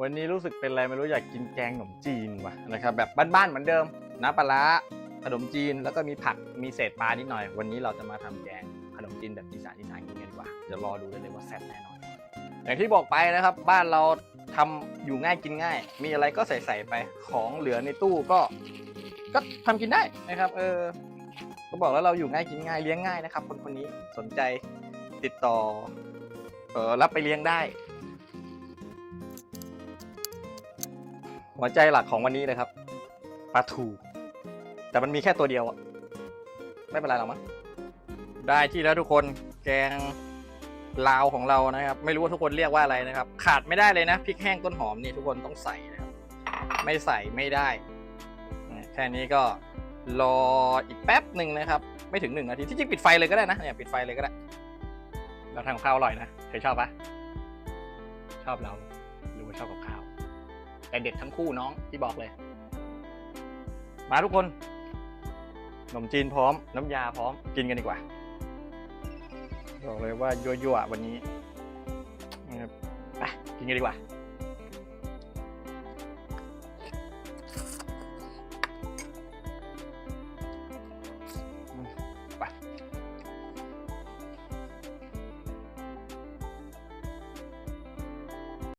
วันนี้รู้สึกเป็นอะไรไม่รู้อยากกินแกงขนมจีนว่ะนะครับแบบบ้านๆเหมือนเดิมน้ำปลาร้าขนมจีนแล้วก็มีผักมีเศษปลานิดหน่อย วันนี้เราจะมาทำแกงขนมจีนแบบอีสานอีสานกินกันดีกว่าเดี๋ยวรอดูได้เลยว่าแซ่บแน่นอน อย่างที่บอกไปนะครับ บ้านเราทำอยู่ง่ายกินง่าย มีอะไรก็ใส่ใส่ไปของเหลือในตู้ก็ ก็ทำกินได้นะครับ เออก็บอกแล้วเราอยู่ง่ายกินง่ายเลี้ยงง่ายนะครับ คนคนนี้สนใจติดต่อเออรับไปเลี้ยงได้ หัวใจหลักของวันนี้นะครับปลาทูแต่มันมีแค่ตัวเดียวอะไม่เป็นไรหรอกมั้งได้ที่แล้วทุกคนแกงลาวของเรานะครับ ไม่รู้ว่าทุกคนเรียกว่าอะไรนะครับ ขาดไม่ได้เลยนะพริกแห้งต้นหอมนี่ทุกคนต้องใส่นะครับ ไม่ใส่ไม่ได้ แค่นี้ก็รออีกแป๊บหนึ่งนะครับ ไม่ถึงหนึ่งนาทีที่จริงปิดไฟเลยก็ได้นะเนี่ยปิดไฟเลยก็ได้เราทำข้าวอร่อยนะเคยชอบปะชอบเราหรือว่าชอบกับข้าว แต่เด็ดทั้งคู่น้องที่บอกเลย มาทุกคนขนมจีนพร้อม น้ำยาพร้อมกินกันดีกว่า บอกเลยว่ายั่วๆวันนี้นะครับไปกินกันดีกว่า